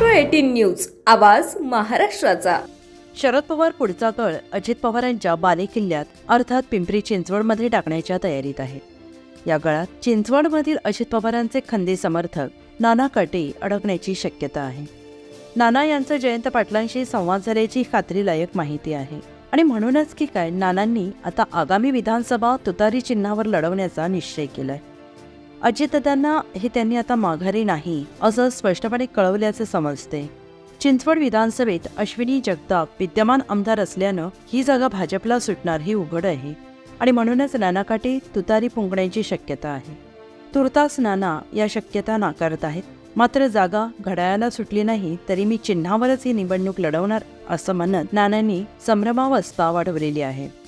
News आवाज महाराष्ट्राचा. शरद पवार पुढचा कळ अजित पवारांच्या बालेकिल्ल्यात अर्थात पिंपरी चिंचवडमध्ये टाकण्याच्या तयारीत आहे. या गळात चिंचवडमधील अजित पवारांचे खंदे समर्थक नाना कटे अडकण्याची शक्यता आहे. नाना यांचं जयंत पाटलांशी संवाद झाल्याची खात्रीलायक माहिती आहे. आणि म्हणूनच की काय नानांनी आता आगामी विधानसभा तुतारी चिन्हावर लढवण्याचा निश्चय केलाय. अजितदादांना हे त्यांनी आता माघारी नाही असं स्पष्टपणे कळवल्याचे समजते. चिंचवड विधानसभेत अश्विनी जगताप विद्यमान आमदार असल्यानं ही जागा भाजपला सुटणार हे उघड आहे आणि म्हणूनच नानाकाठी तुतारी फुंकण्याची शक्यता आहे. तुर्तास नाना या शक्यता नाकारत आहेत. मात्र जागा घड्याळाला सुटली नाही तरी मी चिन्हावरच ही निवडणूक लढवणार असं म्हणत नानांनी संभ्रमावस्था वाढवलेली आहे.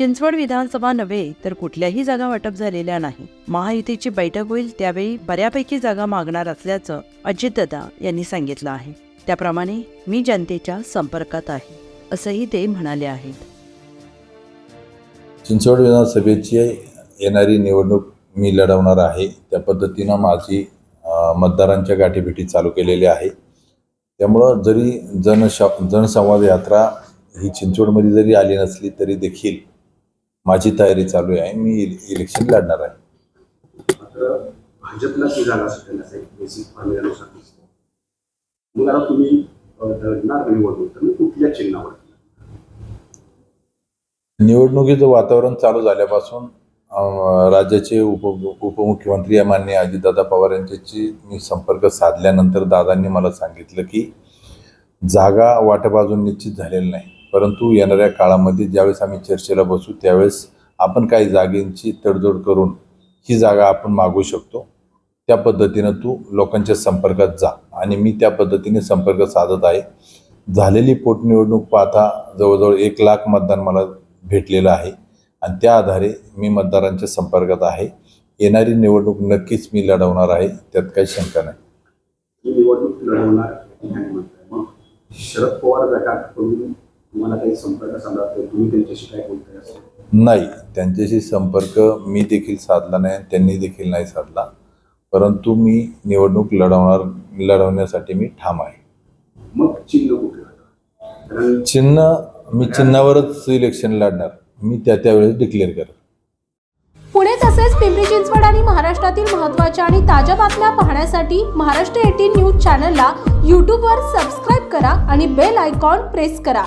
चिंचवड विधानसभा नव्हे तर कुठल्याही जागा वाटप झालेल्या नाही. महायुतीची बैठक होईल त्यावेळी बऱ्यापैकी जागा मागणार असल्याचं अजितदादा यांनी सांगितलं आहे. त्याप्रमाणे मी जनतेच्या संपर्कात आहे असंही ते म्हणाले आहेत. चिंचवड विधानसभेची येणारी निवडणूक मी लढवणार आहे. त्या पद्धतीनं माझी मतदारांच्या गाठीभेटी चालू केलेली आहे. त्यामुळं जरी जनश जनसंवाद यात्रा ही चिंचवडमध्ये जरी आली नसली तरी देखील माझी तयारी चालू आहे. मी इले- इलेक्शन लढणार आहे. मात्र भाजपला ती जागा सुटेल असं एक बेसिक फॉर्म्युल्यानुसार दिसतं. मग आता तुम्ही अ, लढणार निवडणूक तर मी कुठल्या चिन्हावर? निवडणुकीचं वातावरण चालू झाल्यापासून राज्याचे उप उपमुख्यमंत्री या माननीय अजितदादा पवार यांच्याशी मी संपर्क साधल्यानंतर दादांनी मला सांगितलं की जागा वाटप अजून निश्चित झालेलं नाही. परंतु येणाऱ्या काळामध्ये ज्यावेळेस आम्ही चर्चेला बसू त्यावेळेस आपण काही जागेंची तडजोड करून ही जागा आपण मागू शकतो. त्या पद्धतीनं तू लोकांच्या संपर्कात जा आणि मी त्या पद्धतीने संपर्क साधत आहे. झालेली पोटनिवडणूक पाहता जवळजवळ एक लाख मतदान मला भेटलेलं आहे आणि त्या आधारे मी मतदारांच्या संपर्कात आहे. येणारी निवडणूक नक्कीच मी लढवणार आहे त्यात काही शंका नाही. निवडणूक लढवणार शरद पवार गटाकडून तुम्हाला काही संपर्क साधला तर तुम्ही त्यांच्याशी काय बोलताय असं? नाही त्यांच्याशी संपर्क मी देखील साधला नाही त्यांनी देखील नाही साधला. परंतु मी निवडणूक लढवणार लढवण्यासाठी मी ठाम आहे. मग चिन्ह कारण चिन्ह मी चिन्हावरच इलेक्शन लढणार. मी त्या त्यावेळेस डिक्लेअर करेन पुणे तसेच पिंपरी चिंचवड आणि महाराष्ट्रातील महत्त्वाच्या आणि ताज्या बातम्या पाहण्यासाठी महाराष्ट्र एटीन न्यूज चॅनलला यूट्यूबवर सबस्क्राईब करा आणि बेल आयकॉन प्रेस करा.